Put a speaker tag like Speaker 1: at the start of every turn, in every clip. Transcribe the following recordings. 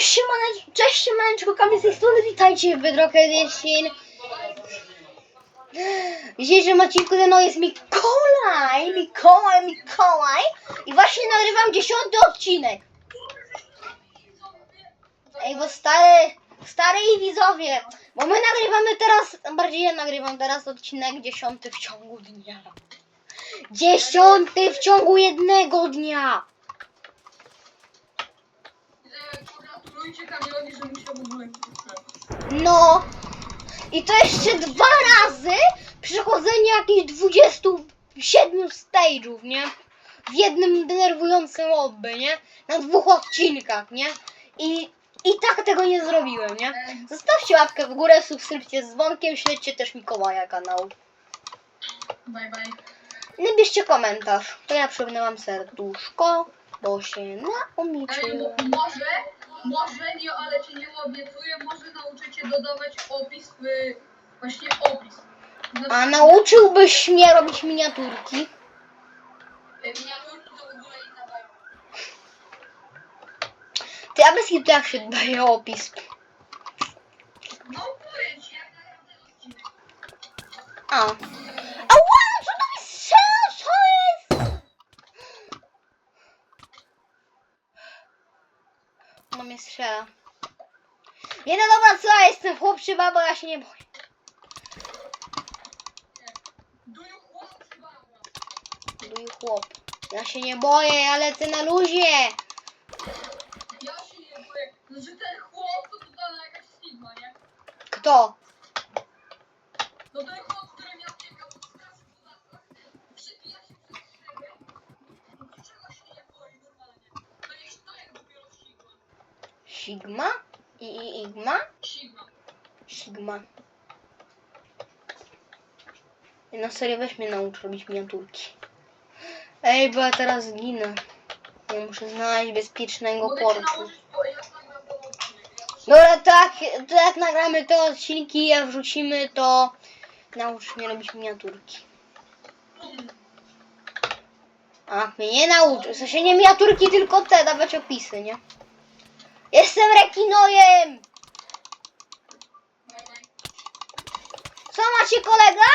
Speaker 1: Cześć siemaneczko, cześć siemaneczko, Kamil z tej strony, witajcie w Bedrock Edition. W dzisiejszym odcinku ze mną jest Mikołaj, Mikołaj, Mikołaj i właśnie nagrywam dziesiąty odcinek. Ej, bo stary, stary i widzowie, bo my nagrywamy teraz, bardziej ja nagrywam teraz odcinek dziesiąty w ciągu dnia. Dziesiąty w ciągu jednego dnia.
Speaker 2: Kamilowi, że w ogóle
Speaker 1: No. I to jeszcze dwa razy przechodzenie jakichś 27 stage'ów, nie? W jednym denerwującym obby, nie? Na dwóch odcinkach, nie? I, I tak tego nie zrobiłem, nie? Zostawcie łapkę w górę, subskrypcję z dzwonkiem, śledźcie też Mikołaja kanał.
Speaker 2: Bye bye.
Speaker 1: I napiszcie komentarz. To ja przypnę wam serduszko, bo się
Speaker 2: Ej,
Speaker 1: nauczyłem.
Speaker 2: mo- może, może nie, ale ci nie obiecuję, może nauczycie dodawać opis w... Właśnie opis. Na
Speaker 1: A nauczyłbyś mnie robić miniaturki?
Speaker 2: e, Miniaturki to w ogóle inna bajka.
Speaker 1: Ty, a bez jak się daje opis?
Speaker 2: No powiem ci, jak ten odcinek.
Speaker 1: A. Ała, co to mi strzela? Co jest? No mnie strzela. Nie no dobra, co ja jestem chłop czy baba, ja się nie boję.
Speaker 2: Duju chłop czy baba?
Speaker 1: Duj chłop. Ja się nie boję, ja lecę na luzie.
Speaker 2: Ja się nie boję. No, że ten chłop to totalna jakaś stigma, nie?
Speaker 1: Kto?
Speaker 2: No ten chłop, który miał biegał w straży podatkach, przybija się przez siebie. Niczego się nie boi normalnie. To jest to jak dopiero Sigma.
Speaker 1: Sigma? I, i Igma?
Speaker 2: Sigma.
Speaker 1: Sigma. I na serio weź mnie naucz robić miniaturki. Ej, bo ja teraz zginę. Ja muszę znaleźć bezpiecznego portu. Dobra, tak, to jak nagramy te odcinki je wrzucimy, to nauczysz mnie robić miniaturki. A, mnie nie nauczysz. W sensie nie miniaturki, tylko te, dawać opisy, nie? Jestem rekinojem! Co macie kolega?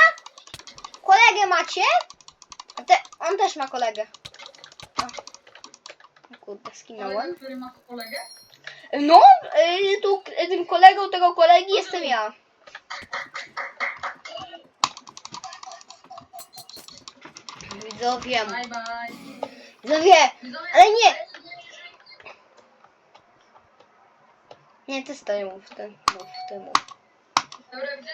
Speaker 1: Kolegę macie? A te, on też ma kolegę. O Kurde, skinąłem.
Speaker 2: który ma kolegę?
Speaker 1: No, y, tu y, tym kolegą tego kolegi jestem ja. Widzowie,
Speaker 2: Bye bye.
Speaker 1: Widzowie, ale nie, nie, ty stoję mów, ty mów, ty mów.
Speaker 2: Dobra, gdzie?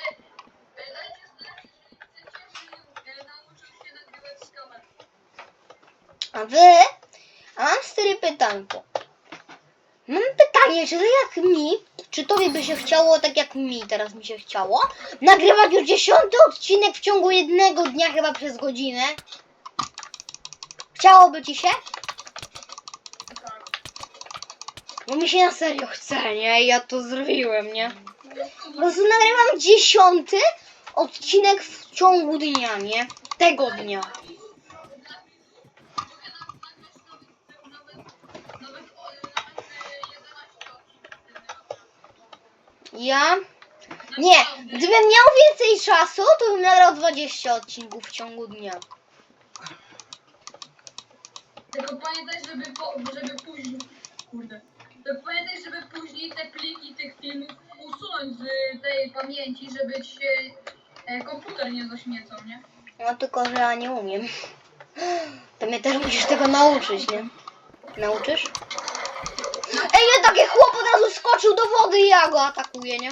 Speaker 2: Dajcie znać, jeżeli chcecie, żeby nauczyć się nagrywać z kamer.
Speaker 1: A wy, a mam cztery pytanko. Mam pytanie, czy to jak mi, czy tobie by się chciało, tak jak mi teraz mi się chciało, nagrywać już dziesiąty odcinek w ciągu jednego dnia, chyba przez godzinę? Chciałoby ci się?
Speaker 2: Tak.
Speaker 1: Bo mi się na serio chce, nie? Ja to zrobiłem, nie? Po prostu nagrywam dziesiąty odcinek w ciągu dnia, nie? Tego dnia.
Speaker 2: Nawet, nawet, o, nawet 11 odcinków.
Speaker 1: Ja? Nie, gdybym miał więcej czasu, to bym nagrał 20 odcinków w ciągu dnia.
Speaker 2: Tylko pamiętaj, żeby, po, żeby później... Kurde. Pamiętaj, żeby później te pliki tych filmów usunąć z tej pamięci, żeby ci się e, komputer nie zaśmiecał, nie?
Speaker 1: No tylko, że ja nie umiem. To mnie też musisz tego nauczyć, nie? Nauczysz? Ej, nie, taki chłop od razu skoczył do wody i ja go atakuję, nie?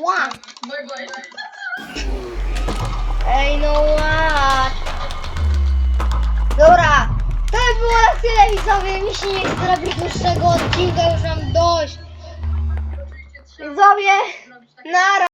Speaker 1: Ła!
Speaker 2: Bye bye.
Speaker 1: Ej, no what? Dobra, to by było na tyle widzowie. Mi się nie chce robić dłuższego odcinka, już mam dość. Widzowie, nara.